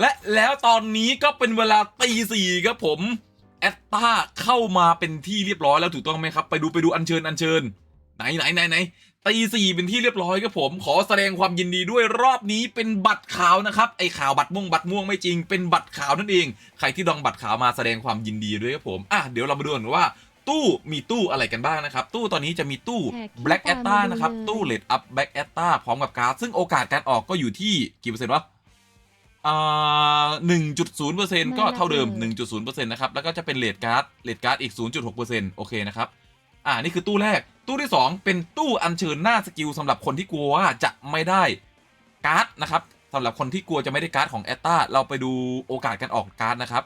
และแล้วตอนนี้ก็เป็นเวลาตีสี่ครับผมแอตตาเข้ามาเป็นที่เรียบร้อยแล้วถูกต้องไหมครับ ไปดูไปดูอัญเชิญอัญเชิญ ไหนไหนไหนไหนตีสี่เป็นที่เรียบร้อยครับผม ขอแสดงความยินดีด้วยรอบนี้เป็นบัตรขาวนะครับไอข่าวบัตรม่วงบัตรม่วงไม่จริงเป็นบัตรขาวนั่นเอง ใครที่ดองบัตรขาวมาแสดงความยินดีด้วยครับผมอะเดี๋ยวเรามาดูกันว่าตู้มีตู้อะไรกันบ้างนะครับ ตู้ตอนนี้จะมีตู้แขกที่ Black ตาม a t t a มาดูนะครับเลยตู้ Lead Up Black a t t a พร้อมกับการ์ดซึ่งโอกาสการออกก็อยู่ที่กี่เปอร์เซ็นต์วะอ่า หนึ่งจุดศูนย์เปอร์เซ็นต์ก็เท่าเดิมหนึ่งจุดศูนย์เปอร์เซ็นต์นะครับ แล้วก็จะเป็นเลดการ์ดเลดการ์ดอีกศูนย์จุดหกเปอร์เซ็นต์โอเคนะครับ อ่า นี่คือตู้แรก ตู้ที่2เป็นตู้อัญเชิญหน้าสกิลสำหรับคนที่กลัวว่าจะไม่ได้การ์ดนะครับสำหรับคนที่กลัวจะไม่ได้การ์ดของแอตตาเราไปดูโอกาสการออกการ์ดนะครับ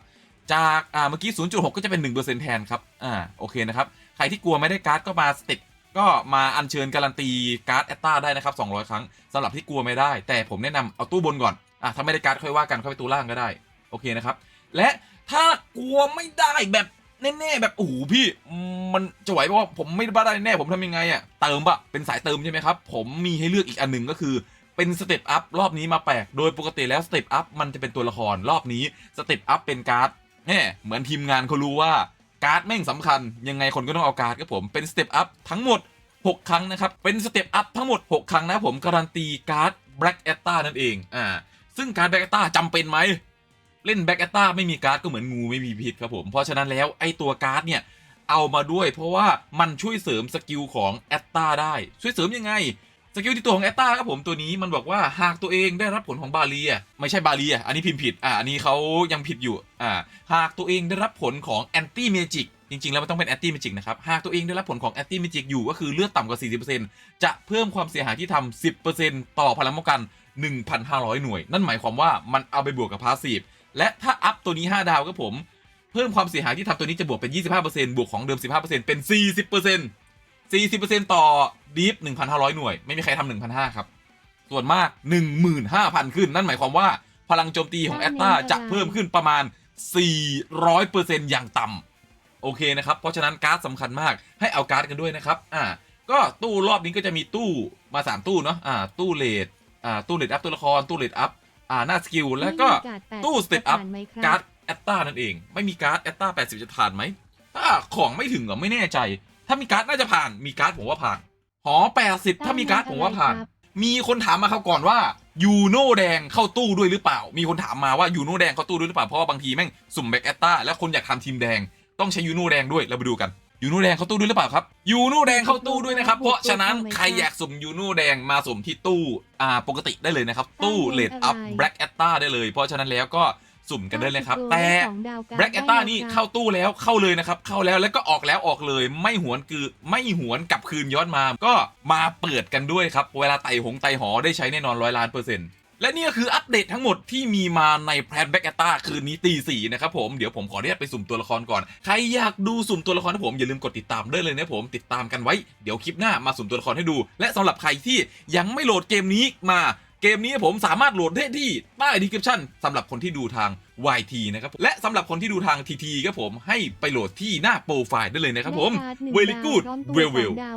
จากอ่าเมื่อกี้ 0.6 ก็จะเป็น 1%แทนครับ อ่า โอเคนะครับ ใครที่กลัวไม่ได้การ์ดก็มาสติกก็มาอัญเชิญการันตีการ์ดแอตตาได้นะครับ 200 ครั้งสำหรับที่กลัวไม่ได้ แต่ผมแนะนำเอาตู้บนก่อน อะถ้าไม่ได้การ์ดค่อยว่ากันค่อยไปตู้ล่างก็ได้ โอเคนะครับ และถ้ากลัวไม่ได้แบบแน่ๆแบบโอ้โหพี่มันจะไหวเพราะว่าผมไม่ได้แน่ผมทำยังไงอะเติมปะเป็นสายเติมใช่ไหมครับ ผมมีให้เลือกอีกอันหนึ่งก็คือเป็นสเต็ปอัพรอบนี้มาแปลก โดยปกติแล้วสเต็ปอัพมันจะเป็นตัวละครรอบนี้สเต็ปอัพเป็นการ์ดแน่เหมือนทีมงานเขารู้ว่าการ์ดแม่งสำคัญ ยังไงคนก็ต้องเอาการ์ดครับผมเป็นสเต็ปอัพทั้งหมด 6 ครั้งนะครับ เป็นสเต็ปอัพทั้งหมด 6 ครั้งนะผมการันตีการ์ด Black a t t a นั่นเองอ่า ซึ่งการ์ด Black a t t a จำเป็นไหม เล่นแบ็กแอตตาไม่มีการ์ดก็เหมือนงูไม่มีพิษครับผม เพราะฉะนั้นแล้วไอตัวการ์ดเนี่ย เอามาด้วย เพราะว่ามันช่วยเสริมสกิลของแอตตาได้ ช่วยเสริมยังไง สกิลที่ตัวของแอตตาครับผมตัวนี้มันบอกว่าหากตัวเองได้รับผลของบาเรียไม่ใช่บาเรียอันนี้พิมพ์ผิดอ่าอันนี้เขายังผิดอยู่อ่าหากตัวเองได้รับผลของแอนตี้เมจิกจริง ๆ แล้วมันต้องเป็นแอนตี้เมจิกนะครับ หากตัวเองได้รับผลของแอนตี้เมจิกอยู่ก็คือเลือดต่ำกว่า 40%จะเพิ่มความเสียหายที่ทำ10%ต่อพลังป้องกัน 1,500 หน่วย นั่นหมายความว่ามันเอาไปบวกกับพาสซีฟและถ้าอัพตัวนี้ 5 ดาวก็ผม เพิ่มความเสียหายที่ทำตัวนี้จะบวกเป็น 25%บวกของเดิม 15%เป็น 40% 40%ต่อดีฟ1,500 หน่วย ไม่มีใครทำ1,500 ครับ ส่วนมาก 15,000 ขึ้น นั่นหมายความว่าพลังโจมตีของแอตตาจะเพิ่มขึ้นประมาณ 400%อย่างต่ำโอเคนะครับ เพราะฉะนั้นการ์ดสำคัญมากให้เอาการ์ดกันด้วยนะครับ อ่า ก็ตู้รอบนี้ก็จะมีตู้มา 3 ตู้เนาะ อ่า ตู้เลด อ่าตู้เลดอัพตัวละครตู้เลดอัพอ่าหน้าสกิลแล้วก็ไม่มีาร์ดแปดตู้สเต็ปอัพจะผ่านไหมคการ์รัดบแอตตานั่นเอง ไม่มีการ์ดแอตตา80 จะผ่านไหมถ้าของไม่ถึงเหรอไม่แน่ใจ ถ้ามีการ์ดน่าจะผ่านมีการ์ดผมว่าผ่านหอ80 ถ้ามีการ์ดผมว่าผ่าน มีคนถามมาเขาก่อนว่ายูโน่แดงเข้าตู้ด้วยหรือเปล่า มีคนถามมาว่ายูโน่แดงเข้าตู้ด้วยหรือเปล่าเพราะว่าบางทีแม่งสุ่มแบ็กแอตตาแล้วคนอยากทำทีมแดงต้องใช้ยูโน่แดงด้วยเราไปดูกัน ยูโน่แดงเข้าตู้ด้วยหรือเปล่าครับยูโน่แดงเข้าตู้ด้วยนะครับ เพราะฉะนั้นใครอยากสุ่มยูโน่แดงมาสุ่มที่ตู้อ่าปกติได้เลยนะครับ ตู้เลดอัพแบล็กแอตตาได้เลย เพราะฉะนั้นแล้วก็สุ่มกันได้เลยครับ แต่แบล็กแอตตานี่เข้าตู้แล้วเข้าเลยนะครับ เข้าแล้วแล้วก็ออกแล้วออกเลย ไม่หวนคือไม่หวนกลับคืนย้อนมา ก็มาเปิดกันด้วยครับ เวลาไต่หงไต่หอได้ใช้แน่นอนร้อยล้านเปอร์เซ็นต์ และนี่ก็คืออัปเดตทั้งหมดที่มีมาในแพลตแบ็กแอตตาคืนนี้ตีสี่นะครับผมเดี๋ยวผมขออนุญาตไปสุ่มตัวละครก่อน ใครอยากดูสุ่มตัวละครนะผมอย่าลืมกดติดตามได้เลยนะผมติดตามกันไว้ เดี๋ยวคลิปหน้ามาสุ่มตัวละครให้ดู และสำหรับใครที่ยังไม่โหลดเกมนี้มาเกมนี้ผมสามารถโหลดได้ที่ใต้ดีคริปชั่นสำหรับคนที่ดูทาง YT นะครับและสำหรับคนที่ดูทาง TT ครับผมให้ไปโหลดที่หน้าโปรไฟล์ได้เลยนะครับผมแม่การ์ดหนึ่ง Very ดาว good พร้อมตัว well สอง well ดาว